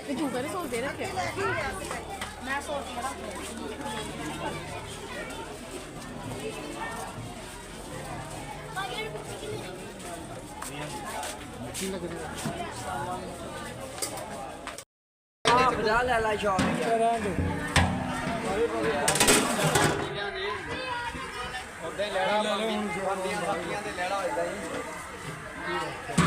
ਇਹ ਤੂੰ ਕਰੇ ਸੋਚ ਦੇ ਰੱਖਿਆ ਮੈਂ ਸੋਚ ਕੇ ਪੰਜਾਹ ਲੈ ਲੈ ਸ਼ੌਪ ਬੰਦੀਆਂ ਤੇ ਲੈਣਾ ਹੋਈਦਾ ਜੀ।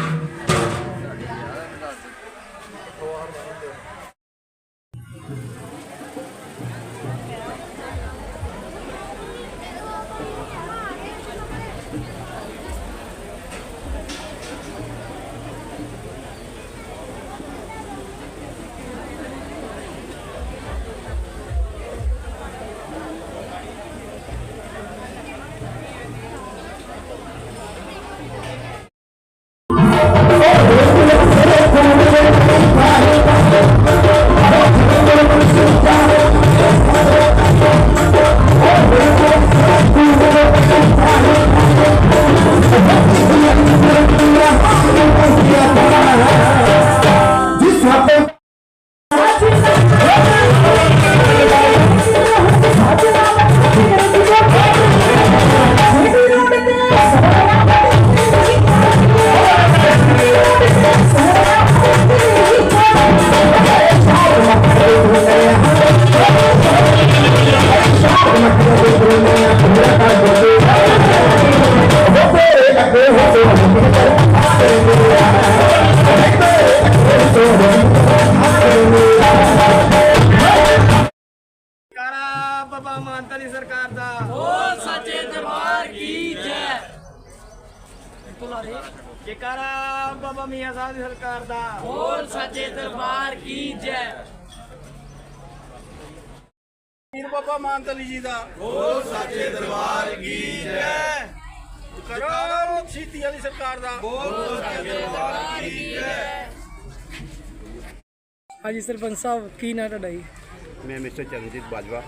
Lord. ਕਾਰਾ ਬਾਬਾ ਮਾਨਤਾ ਸਰਕਾਰ ਦਾ ਬੋਲ ਸੱਚੇ ਦਰਬਾਰ ਕੀ ਜੈ ਜੇਕਾਰਾ ਬਾਬਾ ਮੀਆਂ ਸਾਹਿਬ ਦੀ ਸਰਕਾਰ ਦਾ ਬੋਲ ਸੱਚੇ ਦਰਬਾਰ ਕੀ ਜੈ ਪੀਰ ਬਾਬਾ ਮਾਨਤਲੀ ਜੀ ਦਾ। ਬੋਲ ਸੱਚੇ ਦਰਬਾਰ ਕੀ ਜੈ। ਕਰੋ ਸੀਤੀ ਵਾਲੀ ਸਰਕਾਰ ਦਾ। ਬੋਲ ਹਾਂਜੀ ਸਰਪੰਚ ਸਾਹਿਬ ਕੀ ਨਾਂ ਤੁਹਾਡਾ ਜੀ? ਮੈਂ ਮਿਸਟਰ ਚਰਨਜੀਤ ਬਾਜਵਾ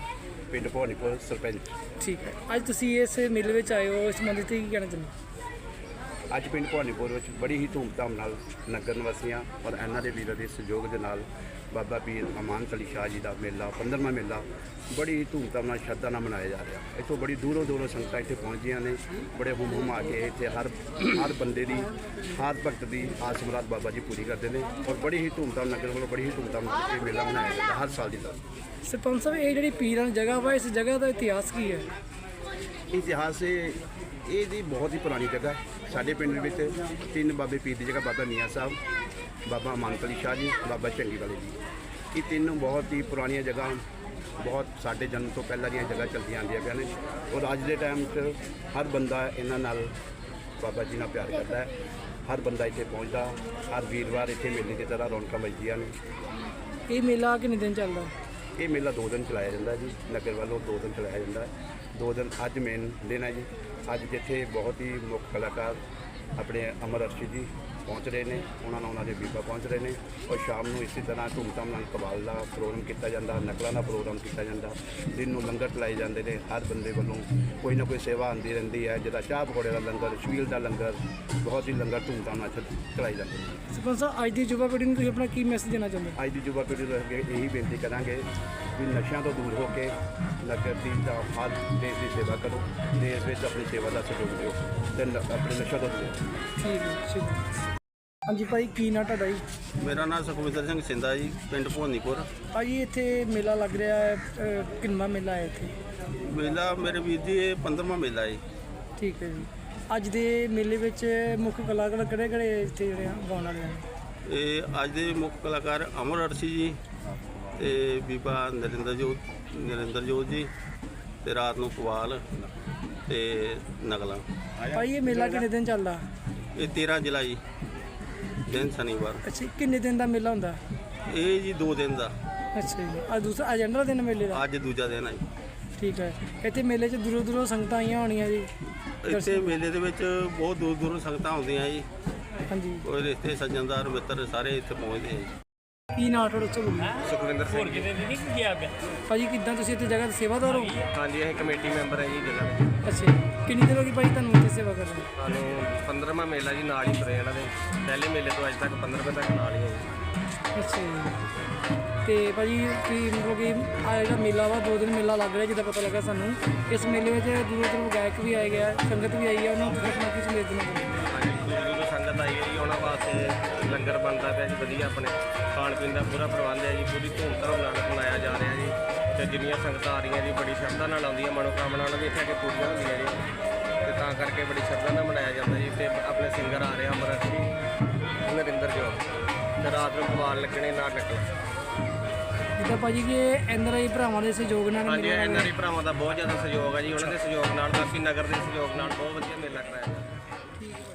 ਪਿੰਡ ਭਵਾਨੀਪੁਰ ਸਰਪੰਚ। ਠੀਕ ਹੈ। ਅੱਜ ਤੁਸੀਂ ਇਸ ਮੇਲੇ ਵਿੱਚ ਆਏ ਹੋ ਇਸ ਸੰਬੰਧਿਤ ਕੀ ਕਹਿਣਾ ਚਾਹੁੰਦੇ ਅੱਜ ਪਿੰਡ ਭਵਾਨੀਪੁਰ ਵਿੱਚ ਬੜੀ ਹੀ ਧੂਮਧਾਮ ਨਾਲ ਨਗਰ ਨਿਵਾਸੀਆਂ ਔਰ ਇਹਨਾਂ ਦੇ ਵੀਰਾਂ ਦੇ ਸਹਿਯੋਗ ਦੇ ਨਾਲ ਬਾਬਾ ਪੀਰ ਅਮਾਨਤ ਅਲੀ ਸ਼ਾਹ ਜੀ ਦਾ ਮੇਲਾ 15ਵਾਂ ਮੇਲਾ ਬੜੀ ਧੂਮਧਾਮ ਨਾਲ ਸ਼ਰਧਾ ਨਾਲ ਮਨਾਇਆ ਜਾ ਰਿਹਾ। ਇੱਥੋਂ ਬੜੀ ਦੂਰੋਂ ਦੂਰੋਂ ਸੰਗਤਾਂ ਇੱਥੇ ਪਹੁੰਚਦੀਆਂ ਨੇ ਬੜੇ ਹੁਮ ਹੁਮ ਆ ਕੇ ਇੱਥੇ ਹਰ ਹਰ ਬੰਦੇ ਦੀ ਹਰ ਭਗਤ ਦੀ ਆਸ ਮੁਰਾਦ ਬਾਬਾ ਜੀ ਪੂਰੀ ਕਰਦੇ ਨੇ ਔਰ ਬੜੀ ਹੀ ਧੂਮਧਾਮ ਨਗਰ ਵੱਲੋਂ ਬੜੀ ਹੀ ਧੂਮਧਾਮ ਨਾਲ ਇਹ ਮੇਲਾ ਮਨਾਇਆ ਜਾਂਦਾ ਹਰ ਸਾਲ ਦੀ ਤਰ੍ਹਾਂ। ਸਰਪੰਚ ਸਾਹਿਬ ਇਹ ਜਿਹੜੀ ਪੀਰਾਂ ਦੀ ਜਗ੍ਹਾ ਵਾ ਇਸ ਜਗ੍ਹਾ ਦਾ ਇਤਿਹਾਸ ਕੀ ਹੈ? ਇਤਿਹਾਸ ਇਹ ਇਹਦੀ ਬਹੁਤ ਹੀ ਪੁਰਾਣੀ ਜਗ੍ਹਾ ਸਾਡੇ ਪਿੰਡ ਵਿੱਚ ਤਿੰਨ ਬਾਬੇ ਪੀਰ ਦੀ ਜਗ੍ਹਾ ਬਾਬਾ ਮੀਆਂ ਸਾਹਿਬ ਬਾਬਾ ਅਮਾਨਤ ਅਲੀ ਸ਼ਾਹ ਜੀ ਬਾਬਾ ਚੰਗੀ ਵਾਲੇ ਜੀ। ਇਹ ਤਿੰਨ ਬਹੁਤ ਹੀ ਪੁਰਾਣੀਆਂ ਜਗ੍ਹਾ ਬਹੁਤ ਸਾਡੇ ਜਨਮ ਤੋਂ ਪਹਿਲਾਂ ਦੀਆਂ ਜਗ੍ਹਾ ਚਲਦੀਆਂ ਆਉਂਦੀਆਂ ਪਈਆਂ ਨੇ। ਔਰ ਅੱਜ ਦੇ ਟਾਈਮ 'ਚ ਹਰ ਬੰਦਾ ਇਹਨਾਂ ਨਾਲ ਬਾਬਾ ਜੀ ਨਾਲ ਪਿਆਰ ਕਰਦਾ ਹੈ। ਹਰ ਬੰਦਾ ਇੱਥੇ ਪਹੁੰਚਦਾ ਹਰ ਵੀਰਵਾਰ ਇੱਥੇ ਮੇਲੇ ਦੀ ਤਰ੍ਹਾਂ ਰੌਣਕਾਂ ਵੱਜਦੀਆਂ ਨੇ। ਇਹ ਮੇਲਾ ਕਿੰਨੇ ਦਿਨ ਚੱਲਦਾ? ਇਹ ਮੇਲਾ ਦੋ ਦਿਨ ਚਲਾਇਆ ਜਾਂਦਾ ਜੀ ਨਗਰ ਵੱਲੋਂ ਦੋ ਦਿਨ ਚਲਾਇਆ ਜਾਂਦਾ ਦੋ ਦਿਨ ਅੱਜ ਮੇਨ ਦਿਨ ਹੈ ਜੀ। ਅੱਜ ਜਿੱਥੇ ਬਹੁਤ ਹੀ ਮੁੱਖ ਕਲਾਕਾਰ ਆਪਣੇ ਅਮਰ ਅਰਸ਼ੀ ਜੀ ਪਹੁੰਚ ਰਹੇ ਨੇ ਉਹਨਾਂ ਨਾਲ ਉਹਨਾਂ ਦੇ ਬੀਬਾ ਪਹੁੰਚ ਰਹੇ ਨੇ ਔਰ ਸ਼ਾਮ ਨੂੰ ਇਸੇ ਤਰ੍ਹਾਂ ਧੂਮਧਾਮ ਨਾਲ ਕਵਾਲ ਦਾ ਪ੍ਰੋਗਰਾਮ ਕੀਤਾ ਜਾਂਦਾ ਨਕਲਾਂ ਦਾ ਪ੍ਰੋਗਰਾਮ ਕੀਤਾ ਜਾਂਦਾ ਦਿਨ ਨੂੰ ਲੰਗਰ ਚਲਾਏ ਜਾਂਦੇ ਨੇ ਹਰ ਬੰਦੇ ਵੱਲੋਂ ਕੋਈ ਨਾ ਕੋਈ ਸੇਵਾ ਆਉਂਦੀ ਰਹਿੰਦੀ ਹੈ ਜਿਹਦਾ ਚਾਹ ਪਕੌੜੇ ਦਾ ਲੰਗਰ ਛਬੀਲ ਦਾ ਲੰਗਰ ਬਹੁਤ ਹੀ ਲੰਗਰ ਧੂਮਧਾਮ ਨਾਲ ਚਲਾਏ ਜਾਂਦੇ ਨੇ। ਸਰਪੰਚ ਸਾਹਿਬ ਅੱਜ ਦੀ ਯੁਵਾ ਪੀੜ੍ਹੀ ਨੂੰ ਤੁਸੀਂ ਆਪਣਾ ਕੀ ਮੈਸੇਜ ਦੇਣਾ ਚਾਹੁੰਦੇ ਹੋ? ਅੱਜ ਦੀ ਯੁਵਾ ਪੀੜ੍ਹੀ ਨੂੰ ਅੱਗੇ ਇਹੀ ਬੇਨਤੀ ਕਰਾਂਗੇ ਵੀ ਨਸ਼ਿਆਂ ਤੋਂ ਦੂਰ ਹੋ ਕੇ ਨਗਰ ਦੀ ਦਾ ਹਰ ਦੇਸ਼ ਦੀ ਸੇਵਾ ਕਰੋ ਦੇਸ਼ ਵਿੱਚ ਆਪਣੀ ਸੇਵਾ ਦਾ ਸਹਿਯੋਗ ਦਿਓ ਤੇ ਆਪਣੇ ਨਸ਼ਿਆਂ ਤੋਂ ਦੂਰ। ਠੀਕ ਹੈ ਹਾਂਜੀ ਭਾਈ ਕੀ ਨਾਂ ਤੁਹਾਡਾ ਜੀ? ਮੇਰਾ ਨਾਮ ਸੁਖਵਿੰਦਰ ਸਿੰਘ ਸਿੰਦਾ ਜੀ ਪਿੰਡ ਭੋਨੀਪੁਰ। ਭਾਜੀ ਇੱਥੇ ਮੇਲਾ ਲੱਗ ਰਿਹਾ ਹੈ ਅਹ, ਕਿੰਨਵਾਂ ਮੇਲਾ ਹੈ ਇੱਥੇ? ਮੇਲਾ ਮੇਰੇ ਵੀਰ ਜੀ ਇਹ 15ਵਾਂ ਮੇਲਾ ਹੈ ਠੀਕ ਹੈ ਜੀ। ਅੱਜ ਦੇ ਮੇਲੇ ਵਿੱਚ ਮੁੱਖ ਕਲਾਕਾਰ ਕਿਹੜੇ ਕਿਹੜੇ ਇੱਥੇ ਜਿਹੜੇ ਆ ਗਾਉਣ ਵਾਲੇ ਹਨ ਇਹ ਅੱਜ ਦੇ ਮੁੱਖ ਕਲਾਕਾਰ ਅਮਰ ਅਰਸ਼ੀ ਜੀ ਤੇ ਬੀਬਾ ਨਰਿੰਦਰਜੋਤ ਨਰਿੰਦਰਜੋਤ ਜੀ ਤੇ ਰਾਤ ਨੂੰ ਕਵਾਲ ਤੇ ਨਗਲਾ। ਭਾਈ ਇਹ ਮੇਲਾ ਕਿੰਨੇ ਦਿਨ ਚੱਲਦਾ? ਇਹ 13 ਜੁਲਾਈ। ਦਿਨ ਸ਼ਨੀਵਾਰ। ਅੱਛਾ ਕਿੰਨੇ ਦਿਨ ਦਾ ਮੇਲਾ ਹੁੰਦਾ? ਇਹ ਜੀ 2 ਦਿਨ ਦਾ। ਅੱਛਾ ਜੀ ਅੱਜ ਦੂਸਰਾ ਅੰਡਰ ਦਿਨ ਮੇਲੇ ਦਾ? ਅੱਜ ਦੂਜਾ ਦਿਨ ਹੈ ਜੀ। ਠੀਕ ਹੈ ਇੱਥੇ ਮੇਲੇ 'ਚ ਦੂਰੋਂ ਦੂਰੋਂ ਸੰਗਤਾਂ ਆਈਆਂ ਹੋਣੀਆਂ ਜੀ? ਇੱਥੇ ਮੇਲੇ ਦੇ ਵਿੱਚ ਬਹੁਤ ਦੂਰ ਦੂਰੋਂ ਸੰਗਤਾਂ ਆਉਂਦੀਆਂ ਜੀ। ਹਾਂਜੀ। ਕੋਈ ਰਿਸ਼ਤੇ ਸੱਜਣਦਾਰ ਮਿੱਤਰ ਸਾਰੇ ਇੱਥੇ ਪਹੁੰਚਦੇ ਆ ਜੀ। ਕੀ ਨਾਂ ਤੁਹਾਡਾ ਉੱਚੋ ਬੋਲੋ ਸੁਖਵਿੰਦਰ ਸਿੰਘ ਜੀ। ਭਾਜੀ ਕਿੱਦਾਂ ਤੁਸੀਂ ਇੱਥੇ ਜਗ੍ਹਾ ਤੇ ਸੇਵਾਦਾਰ ਹੋ? ਹਾਂਜੀ ਅਸੀਂ ਕਮੇਟੀ ਮੈਂਬਰ ਹੈ ਜੀ ਜ਼ਿਲ੍ਹਾ ਦੇ। ਅੱਛਾ ਜੀ। ਕਿੰਨੀ ਦੇਰ ਹੋ ਗਈ ਭਾਈ ਤੁਹਾਨੂੰ ਇੱਥੇ ਸੇਵਾ ਕਰ ਰਹੇ ਸਾਨੂੰ 15ਵਾਂ ਮੇਲਾ ਜੀ ਨਾਲ ਹੀ ਤੁਰੇ ਇਹਨਾਂ ਦੇ। ਪਹਿਲੇ ਮੇਲੇ ਤੋਂ ਅੱਜ ਤੱਕ 15ਵੇਂ ਤੱਕ ਨਾਲ ਹੀ ਹੈ ਜੀ। ਅੱਛਾ ਜੀ। ਤੇ ਭਾਜੀ ਕੀ ਮਤਲਬ ਕਿ ਆ ਜਿਹੜਾ ਮੇਲਾ ਵਾ ਦੋ ਦਿਨ ਮੇਲਾ ਲੱਗ ਰਿਹਾ ਜਿੱਦਾਂ ਪਤਾ ਲੱਗਾ ਸਾਨੂੰ। ਇਸ ਮੇਲੇ ਵਿੱਚ ਦੂਰੋਂ ਦੂਰੋਂ ਗਾਇਕ ਵੀ ਆਏ ਗਿਆ ਸੰਗਤ ਵੀ ਆਈ ਹੈ ਉਹਨਾਂ ਨੂੰ ਕਿਸ ਨਾ ਕਿਸ ਸੰਦੇਸ਼ ਦੇਣਾ ਚਾਹੁੰਦੇ ਹਾਂਜੀ। ਦੂਰ ਦੂਰੋਂ ਸੰਗਤ ਆਈ ਹੈ ਜੀ ਉਹਨਾਂ ਵਾਸਤੇ ਲੰਗਰ ਬਣਦਾ ਪਿਆ ਜੀ ਵਧੀਆ ਆਪਣੇ ਖਾਣ ਪੀਣ ਦਾ ਪੂਰਾ ਪ੍ਰਬੰਧ ਹੈ ਜੀ ਪੂਰੀ ਧੂਮਧਾਮ ਨਾਲ ਮਨਾਇਆ ਜਾ ਰਿਹਾ ਜੀ। ਤੇ ਜਿੰਨੀਆਂ ਸੰਗਤਾਂ ਆ ਰਹੀਆਂ ਜੀ ਬੜੀ ਸ਼ਰਧਾ ਨਾਲ ਆਉਂਦੀਆਂ ਮਨੋਕਾਮਨਾ ਉਹਨਾਂ ਦੀ ਇੱਥੇ ਆ ਕੇ ਪੂਰੀਆਂ ਹੁੰਦੀਆਂ ਜੀ। ਤੇ ਤਾਂ ਕਰਕੇ ਬੜੀ ਸ਼ਰਧਾ ਨਾਲ ਮਨਾਇਆ ਜਾਂਦਾ ਜੀ। ਤੇ ਆਪਣੇ ਸਿੰਗਰ ਆ ਰਹੇ ਅਮਰਤ ਜੀ ਨਰਿੰਦਰ ਜੋਤ ਤੇ ਰਾਤ ਨੂੰ ਕਮਾਲ ਲੱਗਣੇ ਨਾ ਨਿਕਲ ਜਿੱਦਾਂ ਭਾਜੀ ਕਿ ਐਨਆਰਆਈ ਭਰਾਵਾਂ ਦੇ ਸਹਿਯੋਗ ਨਾਲ ਹਾਂਜੀ ਮੇਲਾ ਐਨਆਰਈ ਭਰਾਵਾਂ ਦਾ ਬਹੁਤ ਜ਼ਿਆਦਾ ਸਹਿਯੋਗ ਹੈ ਜੀ। ਉਹਨਾਂ ਦੇ ਸਹਿਯੋਗ ਨਾਲ ਬਾਕੀ ਨਗਰ ਦੇ ਸਹਿਯੋਗ ਨਾਲ ਬਹੁਤ ਵਧੀਆ ਮੇਲਾ ਕਰਾਇਆ ਜਾਂਦਾ।